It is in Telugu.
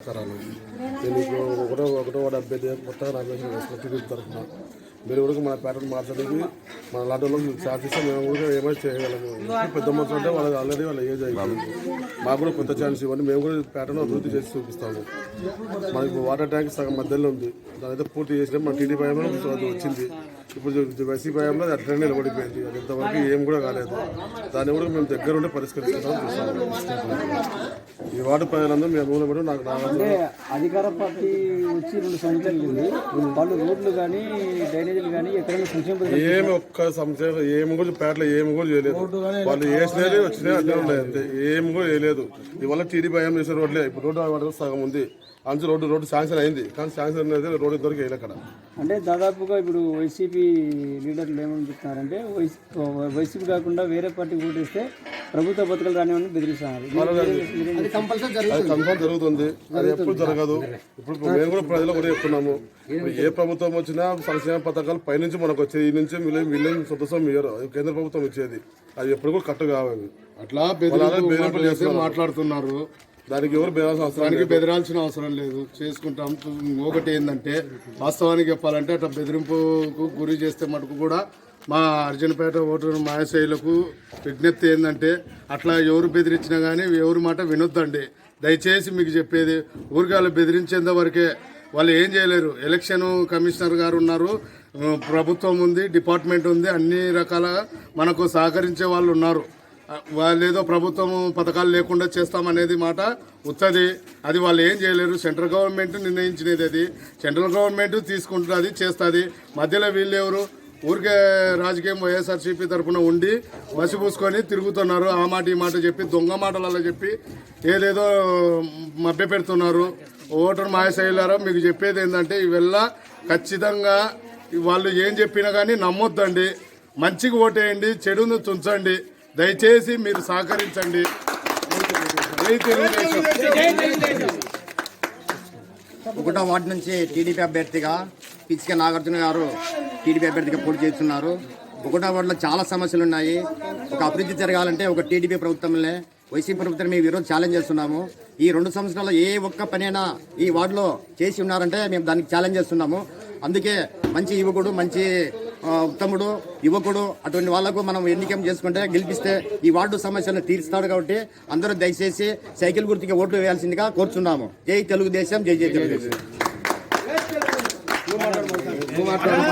నమస్కారాలు నేను ఇప్పుడు ఒకటో ఒకటో వాడు అభ్యర్థి కొత్తగా నామినేషన్ వేసుకున్న టీడీపీ తరఫున. మీరు కూడా మన ప్యాటర్న్ మాట్లాడేది మన లాంటి వాళ్ళకి ఛాన్స్ ఇస్తే మేము కూడా ఏమైనా చేయగలము పెద్ద మనుషులు అంటే వాళ్ళకి ఆల్రెడీ వాళ్ళ ఏజ్ అయిపోయింది. మాకు కూడా కొంత ఛాన్స్ ఇవ్వండి. మేము కూడా ప్యాటర్న్ అభివృద్ధి చేసి చూపిస్తాము. మనకి వాటర్ ట్యాంక్ సగం మధ్యలో ఉంది. దాని అయితే పూర్తి చేసినా. మన టీడీపీ వచ్చింది. ఇప్పుడు వైసీపీ హయాంలో అట్లనే నిలబడిపోయింది. అది ఇంతవరకు ఏం కూడా కాలేదు. దాన్ని కూడా మేము దగ్గర ఉండి పరిష్కరిస్తామని చూస్తాము ఈ వార్డు ప్రజలందరూ మేము పడి నాకు రావాలి అంటే అధికార పార్టీ వచ్చి రెండు సంవత్సరాలు వాళ్ళు రోడ్లు కానీ డ్రైనేజీలు కానీ ఎక్కడైనా సంక్షేమ ఏమి ఒక్క సంశయం ఏమి కూడా పేటలో ఏమి కూడా చేయలేదు. వాళ్ళు వేసినది వచ్చినాయి అట్లే అంతే. ఏమి కూడా వేయలేదు ఇవాళ టీడీ భయం చేసే రోడ్లే. ఇప్పుడు రోడ్డు సగం ఉంది. అంచు రోడ్డు రోడ్డు శాంక్షన్ అయింది. కానీ శాంక్షన్ అనేది రోడ్డు దొరికి వేయలే అక్కడ. అంటే దాదాపుగా ఇప్పుడు వైసీపీ లీడర్లు ఏమని చెప్తున్నారంటే వైసీ వైసీపీ కాకుండా వేరే పార్టీ ఓటేస్తే ప్రభుత్వ పథకాలు రానివని బెదిరిస్తున్నారు. అది జరుగుతుంది. అది ఎప్పుడు జరగదు. ఇప్పుడు మేము కూడా ప్రజలు కూడా చెప్తున్నాము. ఏ ప్రభుత్వం వచ్చినా సంక్షేమ పథకాలు పైనుంచి మనకు వచ్చేది ఈ నుంచి వీళ్ళు వీళ్ళేం సొంతం ఇయ్యరు. కేంద్ర ప్రభుత్వం ఇచ్చేది. అది ఎప్పుడు కూడా కట్టు కావాలి అట్లా మాట్లాడుతున్నారు. దానికి ఎవరు దానికి బెదిరాల్సిన అవసరం లేదు. చేసుకుంటాం. ఒకటి ఏంటంటే వాస్తవానికి చెప్పాలంటే అట్లా బెదిరింపుకు గురి చేస్తే మటుకు కూడా మా అర్జునపేట ఓటరు మాయశైలకు విజ్ఞప్తి ఏంటంటే అట్లా ఎవరు బెదిరించినా కానీ ఎవరి మాట వినొద్దండి. దయచేసి మీకు చెప్పేది ఊరికి వాళ్ళు బెదిరించేంత వరకే వాళ్ళు ఏం చేయలేరు. ఎలక్షన్ కమిషనర్ గారు ఉన్నారు. ప్రభుత్వం ఉంది డిపార్ట్మెంట్ ఉంది అన్ని రకాల మనకు సహకరించే వాళ్ళు ఉన్నారు. వాళ్ళు ఏదో ప్రభుత్వం పథకాలు లేకుండా చేస్తామనేది మాట ఉత్తది. అది వాళ్ళు ఏం చేయలేరు. సెంట్రల్ గవర్నమెంట్ నిర్ణయించినది అది. సెంట్రల్ గవర్నమెంట్ తీసుకుంటుంది చేస్తుంది. మధ్యలో వీళ్ళు ఎవరు ఊరికే రాజకీయం వైఎస్ఆర్సీపీ తరఫున ఉండి వసిపూసుకొని తిరుగుతున్నారు. ఆ మాట ఈ మాట చెప్పి దొంగ మాటలలో చెప్పి ఏదేదో మభ్య పెడుతున్నారు. ఓటర్ మాయశైలారా మీకు చెప్పేది ఏంటంటే ఇవెల్లా ఖచ్చితంగా వాళ్ళు ఏం చెప్పినా కానీ నమ్మొద్దండి. మంచిగా ఓటేయండి చెడును తుంచండి. దయచేసి మీరు సహకరించండి. ఒకటో వార్డు నుంచి టీడీపీ అభ్యర్థిగా పిచ్చిక నాగార్జున గారు టీడీపీ అభ్యర్థిగా పోటీ చేస్తున్నారు. ఒకటో వార్డులో చాలా సమస్యలు ఉన్నాయి. ఒక అభివృద్ధి జరగాలంటే ఒక టీడీపీ ప్రభుత్వంలో వైసీపీ ప్రభుత్వం మేము ఈరోజు ఛాలెంజ్ చేస్తున్నాము. ఈ రెండు సంవత్సరాల్లో ఏ ఒక్క పనైనా ఈ వార్డులో చేసి ఉన్నారంటే మేము దానికి ఛాలెంజ్ చేస్తున్నాము. అందుకే మంచి యువకుడు మంచి ఉత్తముడు యువకుడు అటువంటి వాళ్ళకు మనం ఎన్నికం చేసుకుంటే గెలిపిస్తే ఈ వార్డు సమస్యలను తీరుస్తాడు కాబట్టి అందరూ దయచేసి సైకిల్ గుర్తుకి ఓట్లు వేయాల్సిందిగా కోరుచున్నాము. జై తెలుగుదేశం జై జై తెలుగుదేశం.